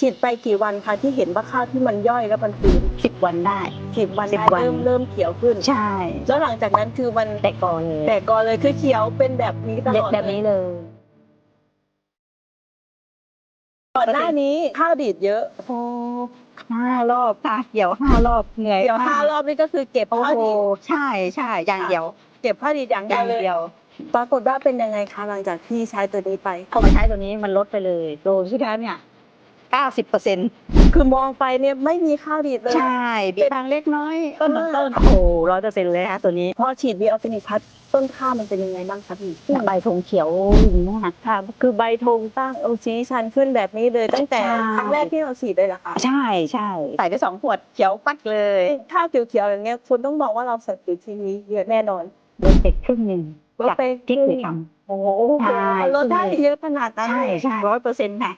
ฉีดไปกี่วันคะที่เห็นว่าข้าวที่มันย่อยแล้วมันฟื้นสิบวันได้ สิบวันสิบได้วัน เริ่มเริ่มเขียวขึ้นใช่ แล้วหลังจากนั้นคือมันแต่ก่อนเลยแต่ก่อนเลยคือเขียวเป็นแบบนี้ตลอดแบบนี้เลย ก่อนหน้านี้ข้าวดีดเยอะโอ้ห้ารอบค่ะเกี่ยวห้ารอบเหนื่อยเดี๋ยวมกห้ารอบนี่ก็คือเก็บโอ้ข้าวโหดีดใช่ใช่อย่างเดียวเก็บข้าวดีดอย่างอเดียย่าวงเลยเดียวปรากฏว่าเป็นยังไงคะหลังจากที่ใช้ตัวนี้ไป พอมาใช้ตัวนี้มันลดไปเลยโดยที่แล้วเนี่ย เก้าสิบเปอร์เซ็นต์คือมองไปเนี่ยไม่มีข้าวดีดเลย ใช่มีบางเล็กน้อยต้นต้นโอ้โหร้อยเปอร์เซ็นต์เลยค่ะตัวนี้พอฉีดวีออร์แกนิกพัดต้นข้าวมันเป็นยังไงบ้างคะพี่ใบธงเขียวอย่างนี้ค่ะค่ะคือใบธงตั้งโอชี้ชันขึ้นแบบนี้เลยตั้งแต่ใช่ครั้งแรกที่เราฉีดเลยเหรอคะใช่ใช่ใส่ไปสองขวดเขียวปัดเลยข้าวเขียวๆอย่างเงี้ยคุณต้องบอกว่าเราใส่ปุ๋ยทีนี้เยอะแน่นอนลดไปครึ่งหนึ่งลดจากไปที่เคยทโอ้โหใช่ลดได้เยอะขนาดำนั้นใช่เลยใช่ร้อยเปอร์เซ็นต์ค่ะ